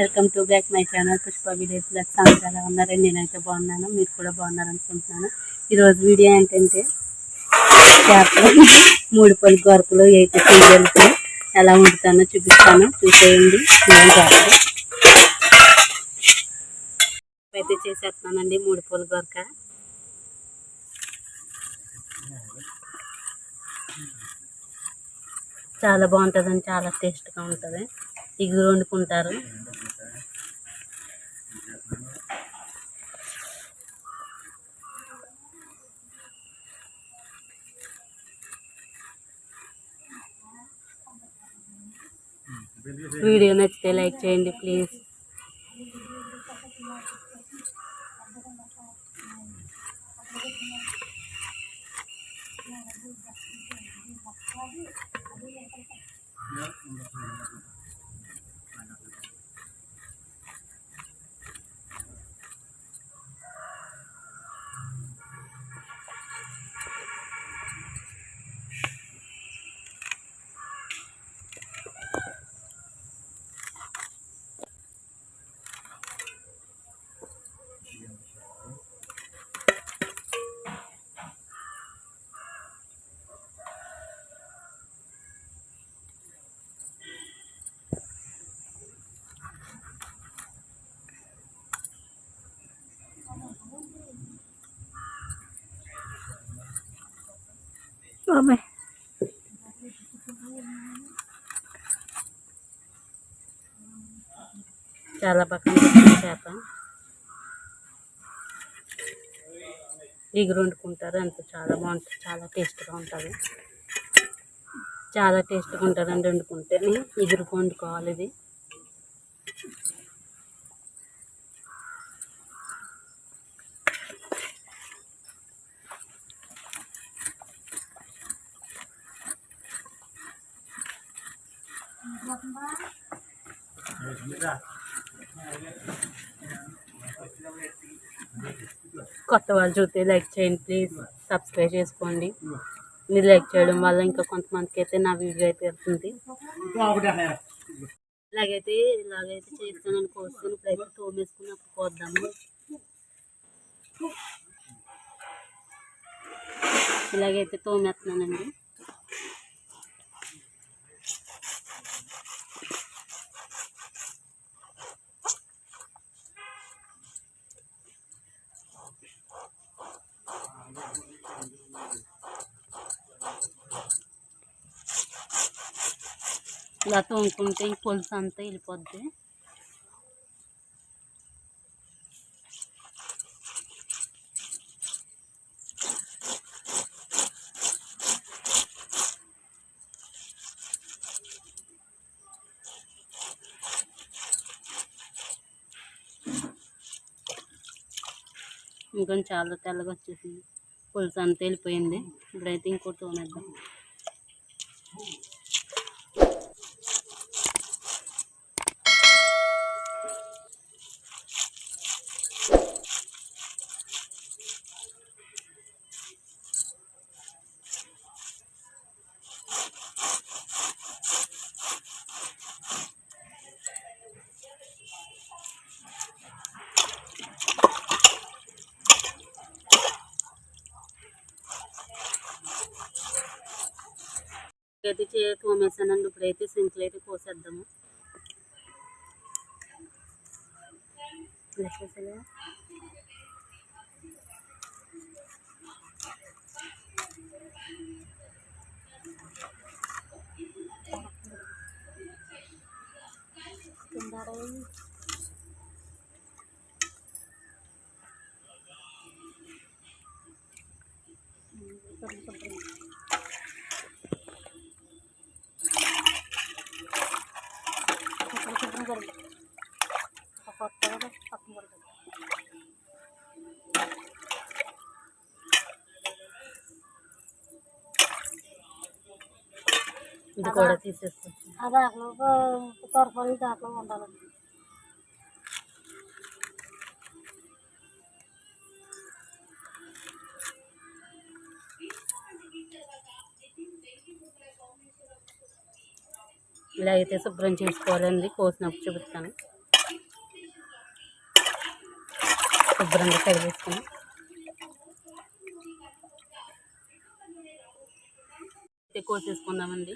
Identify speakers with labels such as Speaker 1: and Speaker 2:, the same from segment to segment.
Speaker 1: Welcome to back my channel Pushpa village blog అందరూ ఎలా ఉన్నారని నేనైతే బాగున్నాను. మీరు కూడా బాగున్నారు అనుకుంటున్నాను ఈరోజు వీడియో ఏంటంటే చేపలు మూడు పలు గొరకలు ఎయిట్ సీరియల్స్ ఎలా వండుతానో చూపిస్తాను. చూసేయండి. నేను చేపలు అయితే చేసేస్తున్నానండి మూడు పూల గొరక చాలా బాగుంటుందండి చాలా టేస్ట్గా ఉంటుంది. ఇగురు వండుకుంటారు. వీడియో నచ్చితే లైక్ చేయండి ప్లీజ్ చాలా బాగా పెట్టిన చేప. వండుకుంటారు అంత చాలా బాగుంటుంది చాలా టేస్ట్గా ఉంటుంది. చాలా టేస్ట్గా ఉంటుందండి వండుకుంటేనే ఇగురు వండుకోవాలి ఇది. కొత్త వాళ్ళు చూస్తే లైక్ చేయండి ప్లీజ్ సబ్స్క్రైబ్ చేసుకోండి. మీరు లైక్ చేయడం వల్ల ఇంకా కొంతమందికి అయితే నా వీడియో అయితే వెళ్తుంది. ఇలాగైతే ఇలాగైతే చేస్తానని కోసుకొని ఇప్పుడైతే తోమేసుకుని అప్పుడు కోద్దాము. ఇలాగైతే తోమేస్తున్నానండి. ఇలా తోముకుంటే ఈ పొలుసు అంతా వెళ్ళిపోద్ది. ఇంకొంచెం చాలా తెల్లగా వచ్చేసింది. పులుసు అంతా వెళ్ళిపోయింది. ఇప్పుడైతే ఇంకోటి తోనేద్దాం అయితే చే తోమేసానండి ఇప్పుడైతే సింకులు అయితే కోసేద్దాము. లెక్కేసలే ఇది కూడా తీసేసుకోవచ్చు.
Speaker 2: అది
Speaker 1: ఇలా అయితే శుభ్రం చేసుకోవాలండి. కోసినప్పుడు చూపిస్తాను. శుభ్రంగా కడిగేసుకుని. అయితే కోసేసుకుందామండి.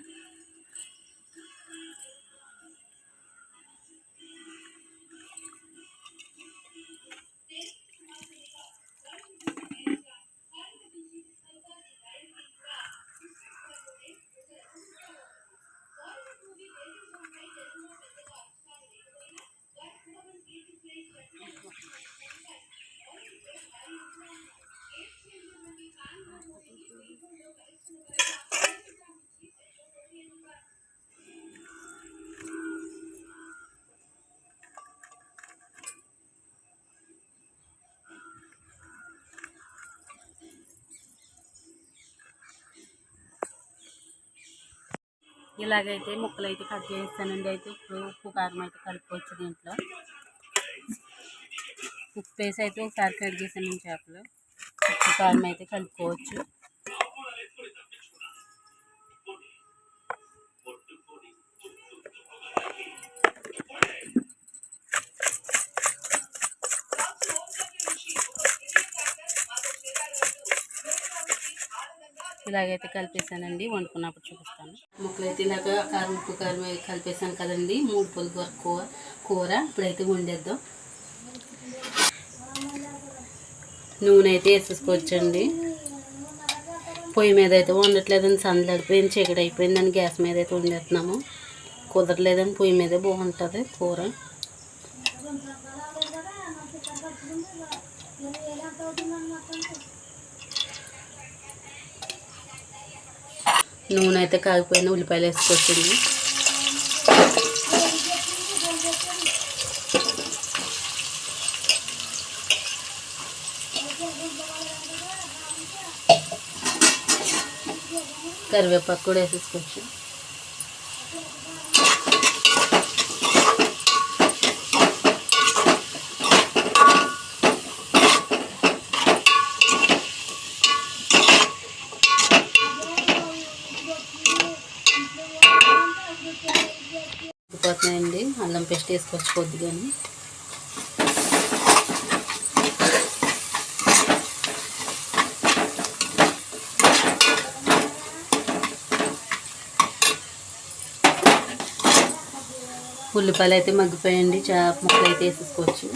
Speaker 1: ఇలాగైతే ముక్కలు అయితే కట్ చేస్తానండి. అయితే ఇప్పుడు ఉప్పు కారం అయితే కలుపుకోవచ్చు దీంట్లో. ఉప్పు వేసి అయితే ఒకసారి కట్ చేసాను చేపలు. ఉప్పు కారం అయితే కలుపుకోవచ్చు. ఇలాగైతే కలిపేసానండి వండుకున్నప్పుడు చూపిస్తాను. ముక్కలు అయితే ఇలాగ కారం ఉప్పు కారం కలిపేసాను కదండి మూడు పొద్దు కూర కూర. ఇప్పుడైతే వండేద్దాం. నూనె అయితే వేసేసుకోవచ్చండి. పొయ్యి మీద అయితే వండట్లేదని సందడిపోయింది చీకటి అయిపోయిందని గ్యాస్ మీద అయితే వండేస్తున్నాము. కుదరలేదని పొయ్యి మీదే బాగుంటుంది కూర. నూనె అయితే కాగిపోయిన ఉల్లిపాయలు వేసుకొచ్చింది. కరివేపాకు కూడా వేసేసుకోవచ్చు. ఉడికిపోతున్నాయండి అల్లం పేస్ట్ వేసుకోవచ్చు కొద్దిగాని. ఉల్లిపాయలు అయితే మగ్గిపోయండి చా ముక్కలు అయితే వేసేసుకోవచ్చు.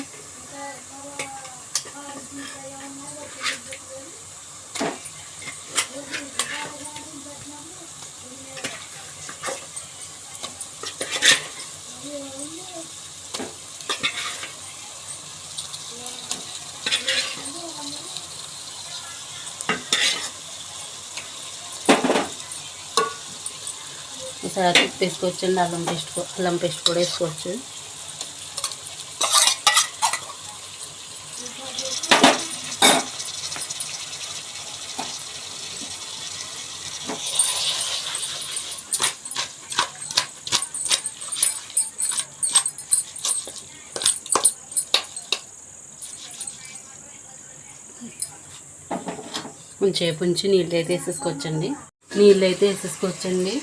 Speaker 1: ఒకసారి ఉప్పు వేసుకోవచ్చు అండి అల్లం పేస్ట్ అల్లం పేస్ట్ కూడా వేసుకోవచ్చు. కొంచెంసేపు ఉంచి నీళ్ళు అయితే వేసేసుకోవచ్చండి. నీళ్ళు అయితే వేసేసుకోవచ్చండి.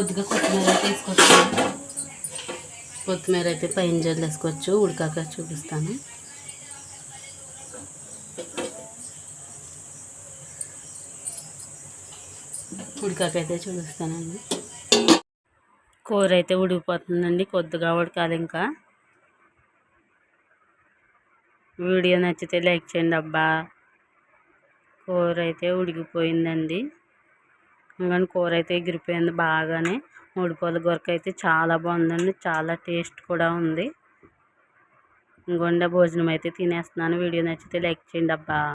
Speaker 1: కొద్దిగా కొత్తిమీర అయితే వేసుకోవచ్చు. కొత్తిమీర అయితే పైన జల్లేసుకోవచ్చు ఉడికాక చూపిస్తాను. ఉడికాక అయితే చూపిస్తానండి. కూర అయితే ఉడికిపోతుందండి. కొద్దిగా ఉడకాలి ఇంకా. వీడియో నచ్చితే లైక్ చేయండి అబ్బా. కూర అయితే ఉడికిపోయిందండి. ఇంకా కూర అయితే ఎగిరిపోయింది బాగానే. మూడిపోల గొరక అయితే చాలా బాగుందండి. చాలా టేస్ట్ కూడా ఉంది. ఇంకొండ భోజనం అయితే తినేస్తున్నాను. వీడియో నచ్చితే లైక్ చేయండి అబ్బా.